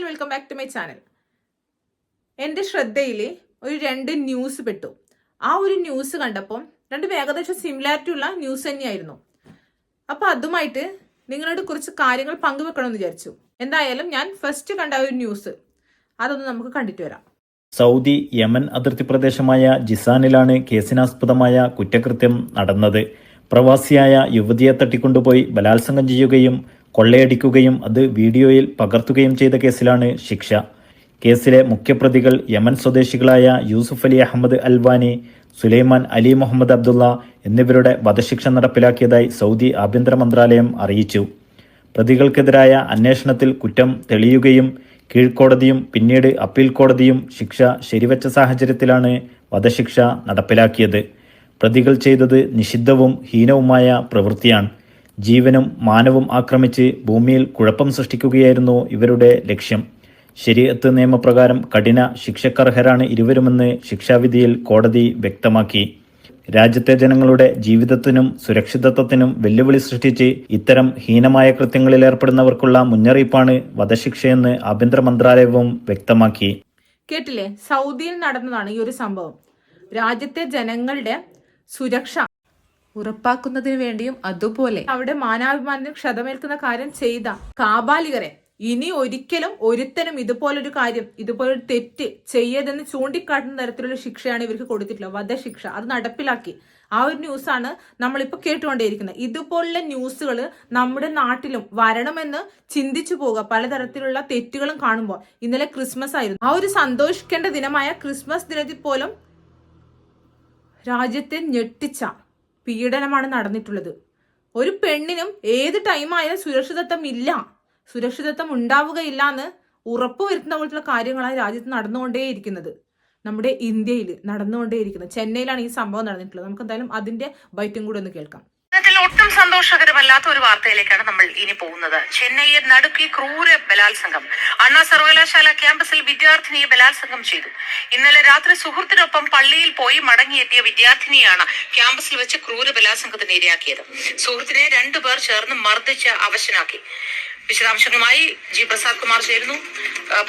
And welcome back to my channel എന്റെ ശ്രദ്ധയിൽ ഒരു രണ്ട് ന്യൂസ് പെട്ടു. ആ ഒരു ന്യൂസ് കണ്ടപ്പം രണ്ടും ഏകദേശം സിമിലാരിറ്റി ഉള്ള ന്യൂസ് തന്നെയായിരുന്നു. അപ്പോൾ അതുമായിട്ട് നിങ്ങളോട് കുറച്ച് കാര്യങ്ങൾ പങ്കുവെക്കണമെന്ന് വിചാരിച്ചു. എന്തായാലും ഞാൻ ഫസ്റ്റ് കണ്ട ഒരു ന്യൂസ് അതൊന്ന് നമുക്ക് കണ്ടിട്ട് വരാം. സൗദി യമൻ അതിർത്തി പ്രദേശമായ ജിസാനിലാണ് കേസിനാസ്പദമായ കുറ്റകൃത്യം നടന്നത്. പ്രവാസിയായ യുവതിയെ തട്ടിക്കൊണ്ടുപോയി ബലാത്സംഗം ചെയ്യുകയും കൊള്ളയടിക്കുകയും അത് വീഡിയോയിൽ പകർത്തുകയും ചെയ്ത കേസിലാണ് ശിക്ഷ. കേസിലെ മുഖ്യപ്രതികൾ യമൻ സ്വദേശികളായ യൂസുഫ് അലി അഹമ്മദ് അൽവാനി സുലൈമാൻ അലി മുഹമ്മദ് അബ്ദുള്ള എന്നിവരുടെ വധശിക്ഷ നടപ്പിലാക്കിയതായി സൗദി ആഭ്യന്തര മന്ത്രാലയം അറിയിച്ചു. പ്രതികൾക്കെതിരായ അന്വേഷണത്തിൽ കുറ്റം തെളിയുകയും കീഴ്ക്കോടതിയും പിന്നീട് അപ്പീൽ കോടതിയും ശിക്ഷ ശരിവച്ച സാഹചര്യത്തിലാണ് വധശിക്ഷ നടപ്പിലാക്കിയത്. പ്രതികൾ ചെയ്തത് നിഷിദ്ധവും ഹീനവുമായ പ്രവൃത്തിയാണ്. ജീവനും മാനവും ആക്രമിച്ച് ഭൂമിയിൽ കുഴപ്പം സൃഷ്ടിക്കുകയായിരുന്നു ഇവരുടെ ലക്ഷ്യം. ശരീഅത്ത് നിയമപ്രകാരം കഠിന ശിക്ഷക്കർഹരാണ് ഇരുവരുമെന്ന് ശിക്ഷാവിധിയിൽ കോടതി വ്യക്തമാക്കി. രാജ്യത്തെ ജനങ്ങളുടെ ജീവിതത്തിനും സുരക്ഷിതത്വത്തിനും വെല്ലുവിളി സൃഷ്ടിച്ച് ഇത്തരം ഹീനമായ കൃത്യങ്ങളിൽ ഏർപ്പെടുന്നവർക്കുള്ള മുന്നറിയിപ്പാണ് വധശിക്ഷയെന്ന് ആഭ്യന്തര മന്ത്രാലയവും വ്യക്തമാക്കി. കേട്ടില്ലേ? സൗദിയിൽ നടന്നതാണ് ഈ ഒരു സംഭവം. രാജ്യത്തെ ജനങ്ങളുടെ സുരക്ഷ ഉറപ്പാക്കുന്നതിന് വേണ്ടിയും അതുപോലെ. അവിടെ മാനാഭിമാനത്തിന് ക്ഷതമേൽക്കുന്ന കാര്യം ചെയ്ത കാബാലികരെ ഇനി ഒരിക്കലും ഒരുത്തനും ഇതുപോലൊരു കാര്യം ഇതുപോലൊരു തെറ്റ് ചെയ്യതെന്ന് ചൂണ്ടിക്കാട്ടുന്ന തരത്തിലുള്ള ശിക്ഷയാണ് ഇവർക്ക് കൊടുത്തിട്ടുള്ളത്. വധശിക്ഷ. അത് നടപ്പിലാക്കി. ആ ഒരു ന്യൂസാണ് നമ്മളിപ്പോൾ കേട്ടുകൊണ്ടേയിരിക്കുന്നത്. ഇതുപോലുള്ള ന്യൂസുകൾ നമ്മുടെ നാട്ടിലും വരണമെന്ന് ചിന്തിച്ചു പോകുക പലതരത്തിലുള്ള തെറ്റുകളും കാണുമ്പോൾ. ഇന്നലെ ക്രിസ്മസ് ആയിരുന്നു. ആ ഒരു സന്തോഷിക്കേണ്ട ദിനമായ ക്രിസ്മസ് ദിനത്തിൽ പോലും രാജ്യത്തെ ഞെട്ടിച്ച പീഡനമാണ് നടന്നിട്ടുള്ളത്. ഒരു പെണ്ണിനും ഏത് ടൈമായാലും സുരക്ഷിതത്വം ഇല്ല. സുരക്ഷിതത്വം ഉണ്ടാവുകയില്ല എന്ന് ഉറപ്പുവരുത്തുന്ന പോലത്തുള്ള കാര്യങ്ങളാണ് രാജ്യത്ത് നടന്നുകൊണ്ടേയിരിക്കുന്നത് നമ്മുടെ ഇന്ത്യയിൽ നടന്നുകൊണ്ടേയിരിക്കുന്നത് ചെന്നൈയിലാണ് ഈ സംഭവം നടന്നിട്ടുള്ളത്. നമുക്ക് എന്തായാലും അതിന്റെ ബൈറ്റും കൂടെ ഒന്ന് കേൾക്കാം. ഒട്ടും സന്തോഷകരമല്ലാത്ത ഒരു വാർത്തയിലേക്കാണ് നമ്മൾ ഇനി പോകുന്നത്. ചെന്നൈയിൽ നടുക്കി ക്രൂര ബലാത്സംഗം. അണ്ണാ സർവകലാശാല ക്യാമ്പസിൽ വിദ്യാർത്ഥിനിയെ ബലാത്സംഗം ചെയ്തു. ഇന്നലെ രാത്രി സുഹൃത്തിനൊപ്പം പള്ളിയിൽ പോയി മടങ്ങിയെത്തിയ വിദ്യാർത്ഥിനിയാണ് ക്യാമ്പസിൽ വെച്ച് ക്രൂര ബലാത്സംഗത്തിന് ഇരയാക്കിയത്. സുഹൃത്തിനെ രണ്ടുപേർ ചേർന്ന് മർദ്ദിച്ച് അവശനാക്കി. വിശദാംശങ്ങളുമായി ജി പ്രസാദ് കുമാർ ചേരുന്നു.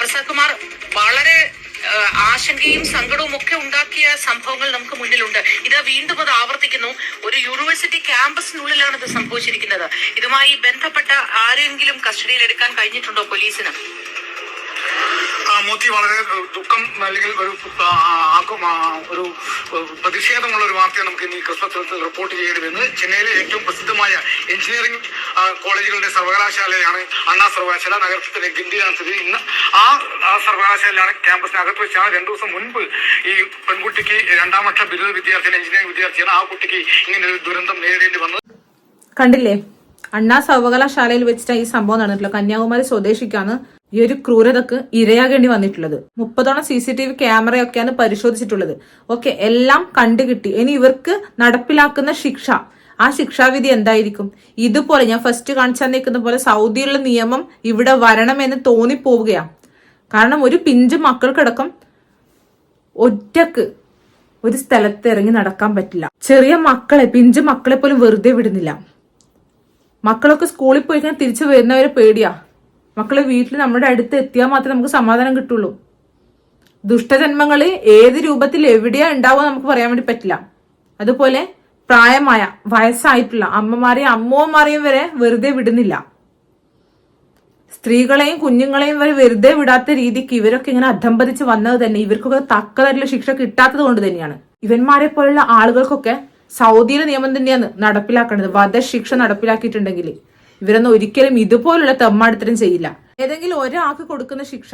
പ്രസാദ് കുമാർ വളരെ ആശങ്കയും സങ്കടവും ഒക്കെ ഉണ്ടാക്കിയ സംഭവങ്ങൾ നമുക്ക് മുന്നിലുണ്ട്. ഇത് വീണ്ടും അത് ആവർത്തിക്കുന്നു. ഒരു യൂണിവേഴ്സിറ്റി ക്യാമ്പസിനുള്ളിലാണ് ഇത് സംഭവിച്ചിരിക്കുന്നത്. ഇതുമായി ബന്ധപ്പെട്ട ആരെങ്കിലും കസ്റ്റഡിയിൽ എടുക്കാൻ കഴിഞ്ഞിട്ടുണ്ടോ പോലീസിന്? മോത്തി വളരെ ദുഃഖം അല്ലെങ്കിൽ ഒരു ഒരു പ്രതിഷേധമുള്ള ഒരു വാർത്തയാണ് നമുക്ക് ഇനി ക്രിസ്മസ് റിപ്പോർട്ട് ചെയ്യരുതെന്ന് ചെന്നൈയിലെ ഏറ്റവും പ്രസിദ്ധമായ എഞ്ചിനീയറിംഗ് കോളേജുകളുടെ സർവകലാശാലയാണ് അണ്ണാ സർവകലാശാല നഗരത്തിലെ ഗിണ്ടിയാണ് സ്ഥിതി ഇന്ന് ആ സർവകലാശാലയിലാണ് ക്യാമ്പസിനകത്ത് വെച്ചാണ് രണ്ടു ദിവസം മുൻപ് ഈ പെൺകുട്ടിക്ക് രണ്ടാം വർഷ ബിരുദ വിദ്യാർത്ഥിയാണ് എഞ്ചിനീയറിംഗ് വിദ്യാർത്ഥിയാണ് ആ കുട്ടിക്ക് ഇങ്ങനെ ഒരു ദുരന്തം നേരിടേണ്ടി വന്നത്. കണ്ടില്ലേ? അണ്ണാ സർവകലാശാലയിൽ വെച്ചിട്ടാണ് ഈ സംഭവം നടന്നിട്ടുള്ളത്. കന്യാകുമാരി സ്വദേശിക്കാണ്. ഈ ഒരു ക്രൂരതക്ക് ഇരയാകേണ്ടി വന്നിട്ടുള്ളത്. മുപ്പതോളം സി സി ടി വി ക്യാമറയൊക്കെയാണ് പരിശോധിച്ചിട്ടുള്ളത്. ഓക്കെ എല്ലാം കണ്ടുകിട്ടി. ഇനി ഇവർക്ക് നടപ്പിലാക്കുന്ന ശിക്ഷ. ആ ശിക്ഷാവിധി എന്തായിരിക്കും? ഇതുപോലെ ഞാൻ ഫസ്റ്റ് കാണിച്ചാൽ നിൽക്കുന്ന പോലെ സൗദിയിലുള്ള നിയമം ഇവിടെ വരണമെന്ന് തോന്നിപ്പോവുകയാണ് കാരണം ഒരു പിഞ്ച് മക്കൾക്കടക്കം ഒറ്റയ്ക്ക് ഒരു സ്ഥലത്ത് ഇറങ്ങി നടക്കാൻ പറ്റില്ല. ചെറിയ മക്കളെ പിഞ്ചു മക്കളെ പോലും വെറുതെ വിടുന്നില്ല. മക്കളൊക്കെ സ്കൂളിൽ പോയി കഴിഞ്ഞാൽ തിരിച്ചു വരുന്നവരെ പേടിയാ. മക്കളെ വീട്ടിൽ നമ്മുടെ അടുത്ത് എത്തിയാൽ മാത്രമേ നമുക്ക് സമാധാനം കിട്ടുള്ളൂ. ദുഷ്ടജന്മങ്ങൾ ഏത് രൂപത്തിൽ എവിടെയാ ഉണ്ടാവുക നമുക്ക് പറയാൻ വേണ്ടി പറ്റില്ല. അതുപോലെ പ്രായമായ വയസ്സായിട്ടുള്ള അമ്മമാരെയും അമ്മമാരെയും വരെ വെറുതെ വിടുന്നില്ല. സ്ത്രീകളെയും കുഞ്ഞുങ്ങളെയും വരെ വെറുതെ വിടാത്ത രീതിക്ക് ഇവരൊക്കെ ഇങ്ങനെ അധംപതിച്ച് വന്നത് തന്നെ ഇവർക്കൊക്കെ തക്കതായിട്ടുള്ള ശിക്ഷ കിട്ടാത്തത് കൊണ്ട് തന്നെയാണ്. ഇവന്മാരെ പോലുള്ള ആളുകൾക്കൊക്കെ സൗദിയിലെ നിയമം തന്നെയാണ് നടപ്പിലാക്കേണ്ടത്. വധശിക്ഷ നടപ്പിലാക്കിയിട്ടുണ്ടെങ്കിൽ ഇവരൊന്നും ഒരിക്കലും ഇതുപോലുള്ള തെമ്മാടത്തരം ചെയ്യില്ല. ഏതെങ്കിലും ഒരാൾക്ക് കൊടുക്കുന്ന ശിക്ഷ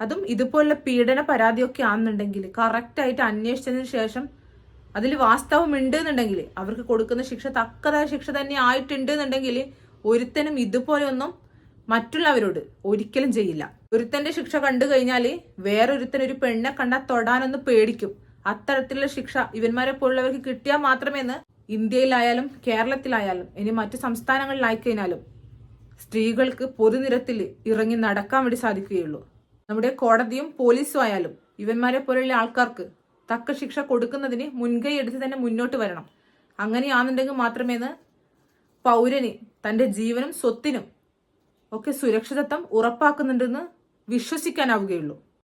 അതും ഇതുപോലുള്ള പീഡന പരാതിയൊക്കെ ആണെന്നുണ്ടെങ്കിൽ കറക്റ്റായിട്ട് അന്വേഷിച്ചതിന് ശേഷം അതിൽ വാസ്തവം ഉണ്ട് എന്നുണ്ടെങ്കിൽ അവർക്ക് കൊടുക്കുന്ന ശിക്ഷ തക്കതായ ശിക്ഷ തന്നെ ആയിട്ടുണ്ട് എന്നുണ്ടെങ്കിൽ ഒരുത്തനും ഇതുപോലെയൊന്നും മറ്റുള്ളവരോട് ഒരിക്കലും ചെയ്യില്ല. ഒരുത്തന്റെ ശിക്ഷ കണ്ടു കഴിഞ്ഞാൽ വേറൊരുത്തൻ ഒരു പെണ്ണെ കണ്ടാൽ തൊടാനൊന്ന് പേടിക്കും. അത്തരത്തിലുള്ള ശിക്ഷ ഇവന്മാരെ പോലുള്ളവർക്ക് കിട്ടിയാൽ മാത്രമേന്ന് ഇന്ത്യയിലായാലും കേരളത്തിലായാലും ഇനി മറ്റു സംസ്ഥാനങ്ങളിലായി കഴിഞ്ഞാലും സ്ത്രീകൾക്ക് പൊതുനിരത്തിൽ ഇറങ്ങി നടക്കാൻ വേണ്ടി സാധിക്കുകയുള്ളൂ. നമ്മുടെ കോടതിയും പോലീസും ആയാലും ഇവന്മാരെ പോലെയുള്ള ആൾക്കാർക്ക് തക്ക ശിക്ഷ കൊടുക്കുന്നതിന് മുൻകൈ എടുത്ത് തന്നെ മുന്നോട്ട് വരണം. അങ്ങനെയാണെന്നുണ്ടെങ്കിൽ മാത്രമേ പൗരന് തന്റെ ജീവനും സ്വത്തിനും ഒക്കെ സുരക്ഷിതത്വം ഉറപ്പാക്കുന്നുണ്ടെന്ന് വിശ്വസിക്കാനാവുകയുള്ളൂ.